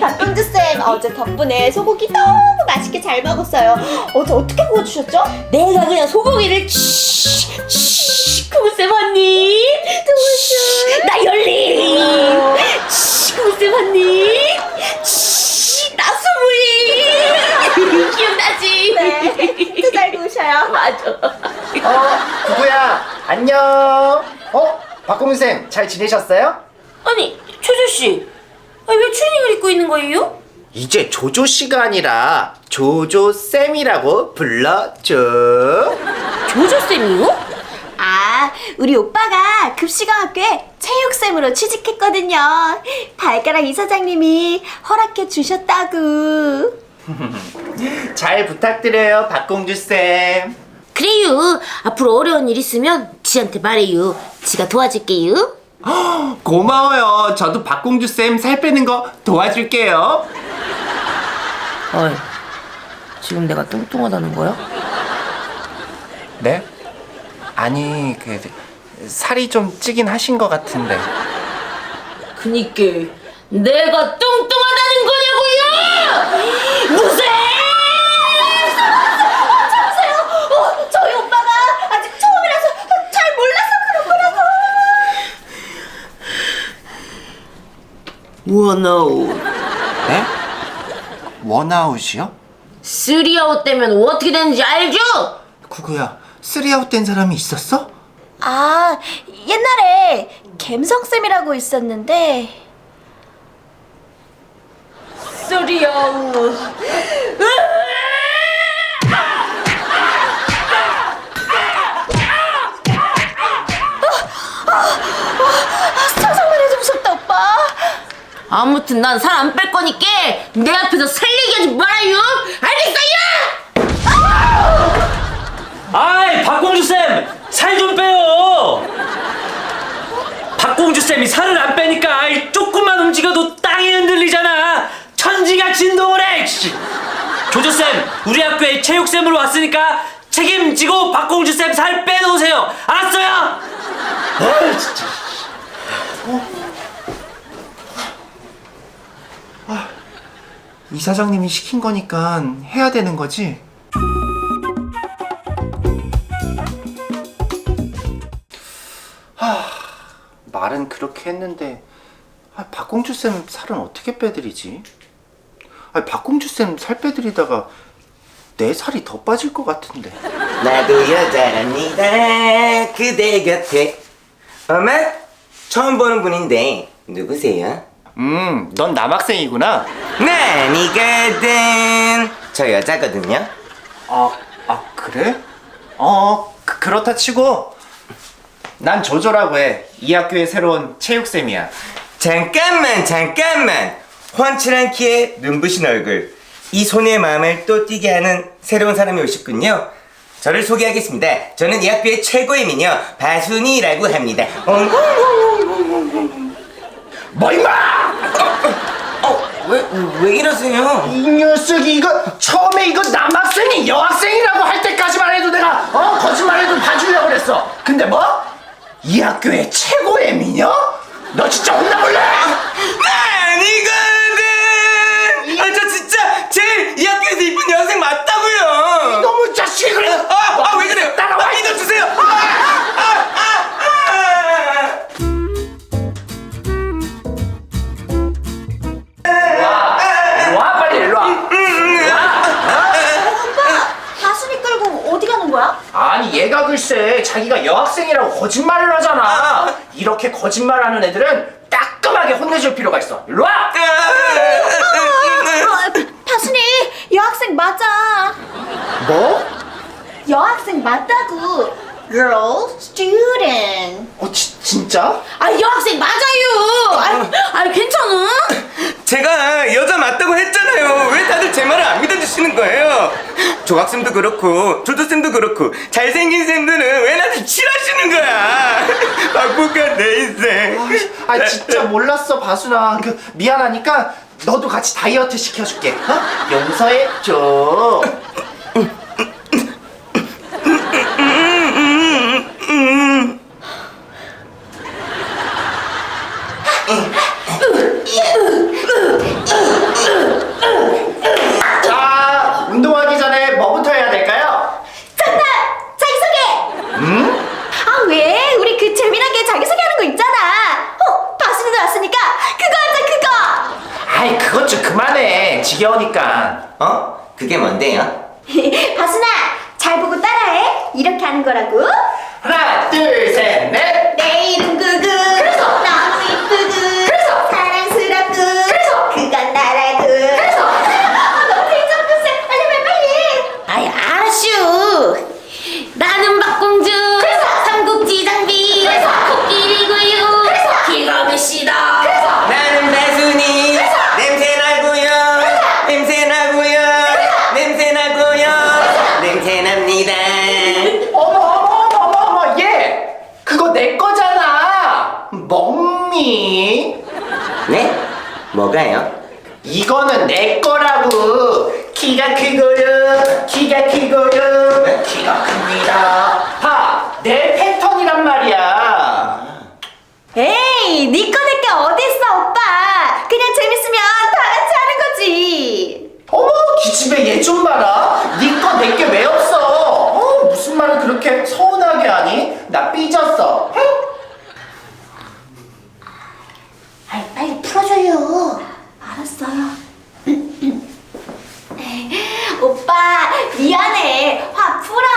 박동주 쌤 어제 덕분에 소고기 너무 맛있게 잘 먹었어요. 어제 어떻게 구워주셨죠? 내가 그냥 소고기를 치치 구구쌤 언니 동주. 나 열리 치 구구쌤 언니 치나 스물이 기억나지? 네, 진짜 잘 구우셔요. 맞아 어, 구구야, 안녕. 어, 박공생 잘 지내셨어요? 아니 조조씨 아, 왜 추닝을 입고 있는 거예요? 이제 조조 씨가 아니라 조조 쌤이라고 불러줘. 조조쌤이요? 아, 우리 오빠가 급식어학교에 체육쌤으로 취직했거든요. 발가락 이사장님이 허락해 주셨다고. 잘 부탁드려요, 박공주 쌤. 그래요 앞으로 어려운 일 있으면 지한테 말해요 지가 도와줄게요 고마워요. 저도 박공주 쌤 살 빼는 거 도와줄게요. 어이 지금 내가 뚱뚱하다는 거야? 네? 아니, 그 살이 좀 찌긴 하신 것 같은데. 그니까 내가 뚱뚱하다는 거냐고요! 무슨! 보세요. 어, 저희 오빠가 아직 처음이라서 잘 몰라서 그런 거라고. 원아웃 네? 원아웃이요? 쓰리아웃 되면 어떻게 되는지 알죠? 구구야, 쓰리아웃 된 사람이 있었어? 아, 옛날에 갬성쌤이라고 있었는데. 쓰리아웃 아무튼 난 살 안 뺄 거니까 내 앞에서 살 얘기하지 말아요 알겠어요? 아이 박공주 쌤 살 좀 빼요. 박공주 쌤이 살을 안 빼니까 아이, 조금만 움직여도 땅이 흔들리잖아. 천지가 진동을 해. 씨. 조조 쌤 우리 학교에 체육 쌤으로 왔으니까 책임지고 박공주 쌤 살 빼놓으세요. 알았어요? 아 진짜. 이사장님이 시킨 거니까 해야 되는 거지? 하, 말은 그렇게 했는데 아, 박공주 쌤 살은 어떻게 빼드리지? 아, 박공주 쌤 살 빼드리다가 내 살이 더 빠질 것 같은데. 나도 여자랍니다. 그대 곁에. 어머? 처음 보는 분인데 누구세요? 음, 넌 남학생이구나. 나 아니거든. 저 여자거든요. 아, 아 그래? 어, 그, 그렇다 치고 난 조조라고 해. 이 학교의 새로운 체육쌤이야. 잠깐만 잠깐만. 훤칠한 키에 눈부신 얼굴. 이 손의 마음을 또 뛰게 하는 새로운 사람이 오셨군요. 저를 소개하겠습니다. 저는 이 학교의 최고의 미녀 바순이라고 합니다. 어, 뭐 임마! 어, 왜, 왜 이러세요? 이 녀석이 이거 처음에 이거 남학생이 여학생이라고 할 때까지만 해도 내가 어 거짓말해도 봐주려고 그랬어. 근데 뭐? 이 학교의 최고의 미녀? 너 진짜 혼나볼래? 학생이라고 거짓말을 하잖아. 이렇게 거짓말하는 애들은 따끔하게 혼내줄 필요가 있어. 일로 와. 어, 다순이 여학생 맞아. 뭐? 여학생 맞다고. Girl, student. 어 지, 진짜? 아 여학생 맞아요 아, 아 괜찮아? 제가 여자 맞다고 했잖아요. 왜 다들 제 말을 안 믿어주시는 거예요? 조각쌤도 그렇고, 조조쌤도 그렇고, 잘생긴 쌤들은 왜 나한테 칠하시는 거야? 바꾸가 내 인생. 아 진짜 몰랐어 바순아. 그 미안하니까 너도 같이 다이어트 시켜줄게. 어? 용서해줘. 지겨우니까. 어? 그게 뭔데요? 바순아, 잘 보고 따라해. 이렇게 하는 거라고. 하나, 둘, 셋, 넷. 내 이름 구구. 뭐가요? 이거는 내 거라고. 키가 크고요. 키가 크고요. 키가 큽니다. 봐, 내 패턴이란 말이야. 에이, 니꺼 내게 어딨어, 오빠. 그냥 재밌으면 다 같이 하는 거지. 어머, 기집애 얘 좀 봐라. 네거내게왜 없어? 어, 무슨 말을 그렇게 서운하게 하니? 나 삐졌어. 응? 아이, 빨리 풀어줘요. 알았어요. 오빠, 미안해. 화 풀어.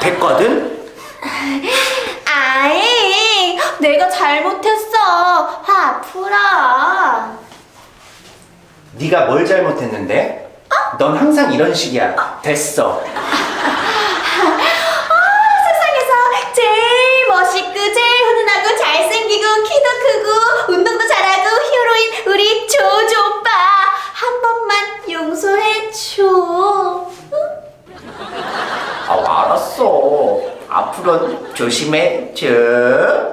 됐거든? 아이, 내가 잘못했어. 화 풀어. 네가 뭘 잘못했는데? 넌 항상 이런 식이야. 됐어. 아, 세상에서 제일 멋있고 제일 훈훈하고 잘생기고 키도 크고 운동도 잘하고 히어로인 우리 조조 오빠 한 번만 용서해줘. 아, 알았어. 앞으로는 조심해줘.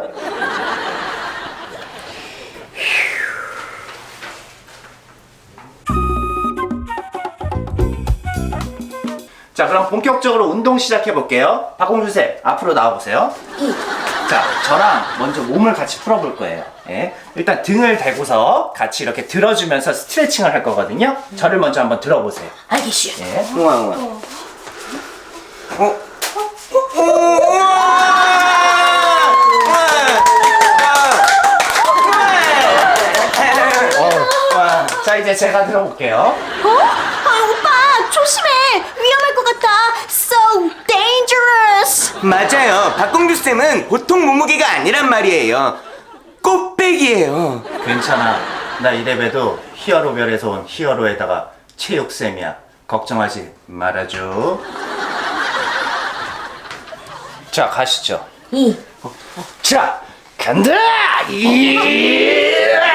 본격적으로 운동 시작해 볼게요. 박공주 쌤, 앞으로 나와 보세요. 자, 저랑 먼저 몸을 같이 풀어 볼 거예요. 예. 일단 등을 대고서 같이 이렇게 들어주면서 스트레칭을 할 거거든요. 저를 먼저 한번 들어보세요. 알겠슈 예. 우와 우와 어? 우와 와, 자, 이제 제가 들어볼게요. Dangerous. 맞아요 박공주 쌤은 보통 몸무게가 아니란 말이에요 꽃배기예요 괜찮아. 나 이래봬도 히어로별에서 온 히어로에다가 체육쌤이야. 걱정하지 말아줘. 자, 가시죠. 이 자, 간다! 이- 얘들아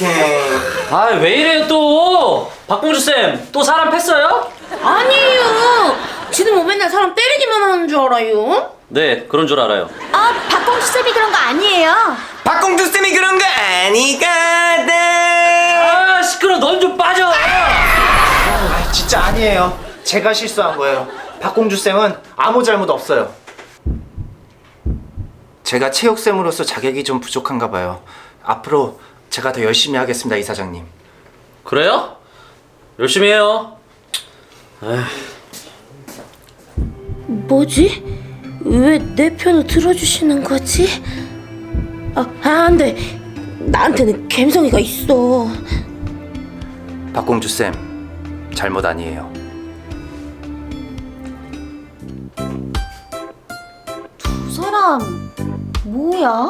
오케이 아왜 이래요 또 박공주 쌤 또 사람 팼어요? 아니에요 지는 뭐 맨날 사람 때리기만 하는 줄 알아요 네 그런 줄 알아요 아 박공주 쌤이 그런 거 아니에요. 박공주 쌤이 그런 거 아니거든 아 시끄러 넌 좀 빠져 아, 진짜 아니에요. 제가 실수한 거예요. 박공주 쌤은 아무 잘못 없어요. 제가 체육 쌤으로서 자격이 좀 부족한가 봐요. 앞으로 제가 더 열심히 하겠습니다, 이사장님. 그래요? 열심히 해요 뭐지? 왜 내 편을 들어주시는 거지? 아, 아, 안 돼. 나한테는 감성이가 있어. 박공주 쌤, 잘못 아니에요. 두 사람 뭐야?